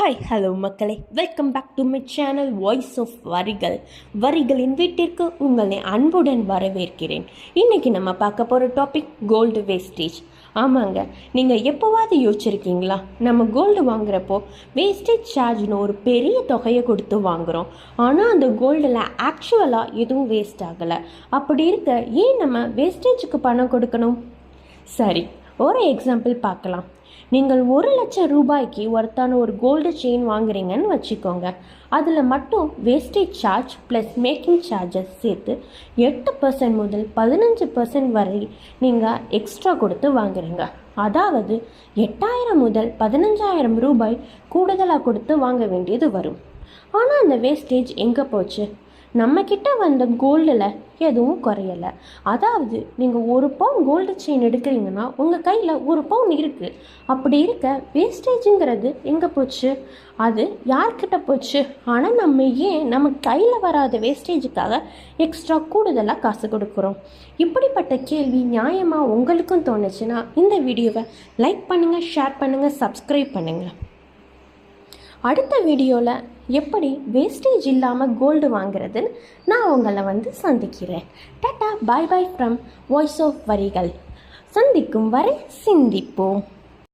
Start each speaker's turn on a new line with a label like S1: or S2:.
S1: Hi hello மக்களே. Welcome back to my channel voice of வரிகள் வரிகளின் வீட்டிற்கு உங்களை அன்புடன் வரவேற்கிறேன். இன்னைக்கு நம்ம பார்க்க போகிற டாபிக் கோல்டு வேஸ்டேஜ் ஆமாங்க நீங்கள் எப்போவாவது யோசிச்சிருக்கீங்களா? நம்ம கோல்டு வாங்குறப்போ வேஸ்டேஜ் சார்ஜ்னு ஒரு பெரிய தொகையை கொடுத்து வாங்குகிறோம் ஆனால் அந்த கோல்டில் ஆக்சுவலாக எதுவும் வேஸ்ட் ஆகலை. அப்படி இருக்க ஏன் நம்ம வேஸ்டேஜுக்கு பணம் கொடுக்கணும்? சரி ஒரு எக்ஸாம்பிள் பார்க்கலாம். நீங்கள் ஒரு லட்சம் ரூபாய்க்கு ஒருத்தான ஒரு கோல்டு செயின் வாங்குறீங்கன்னு வச்சுக்கோங்க. அதில் மட்டும் wastage charge plus making charges சேர்த்து எட்டு பர்சன்ட் முதல் பதினஞ்சு பர்சன்ட் வரை நீங்கள் எக்ஸ்ட்ரா கொடுத்து வாங்குறீங்க. அதாவது எட்டாயிரம் முதல் பதினஞ்சாயிரம் ரூபாய் கூடுதலாக கொடுத்து வாங்க வேண்டியது வரும். ஆனால் அந்த வேஸ்டேஜ் எங்கே போச்சு? நம்மக்கிட்ட வந்த கோல்டில் எதுவும் குறையலை. அதாவது நீங்கள் ஒரு பவுன் கோல்டு செயின் எடுக்கிறீங்கன்னா உங்கள் கையில் ஒரு பவுன் இருக்குது அப்படி இருக்க வேஸ்டேஜுங்கிறது எங்கே போச்சு? அது யார்கிட்ட போச்சு? ஆனால் நம்ம ஏன் நம்ம கையில் வராத வேஸ்டேஜுக்காக எக்ஸ்ட்ரா கூடுதலாக காசு கொடுக்குறோம்? இப்படிப்பட்ட கேள்வி நியாயமாக உங்களுக்கும் தோணுச்சுன்னா இந்த வீடியோவை லைக் பண்ணுங்கள் ஷேர் பண்ணுங்கள் சப்ஸ்கிரைப் பண்ணுங்கள் அடுத்த வீடியோவில் எப்படி வேஸ்டேஜ் இல்லாமல் கோல்டு வாங்குறதுன்னு நான் உங்களை வந்து சந்திக்கிறேன். Tata bye bye from voice of வரிகள் சந்திக்கும் வரை சிந்திப்போம்.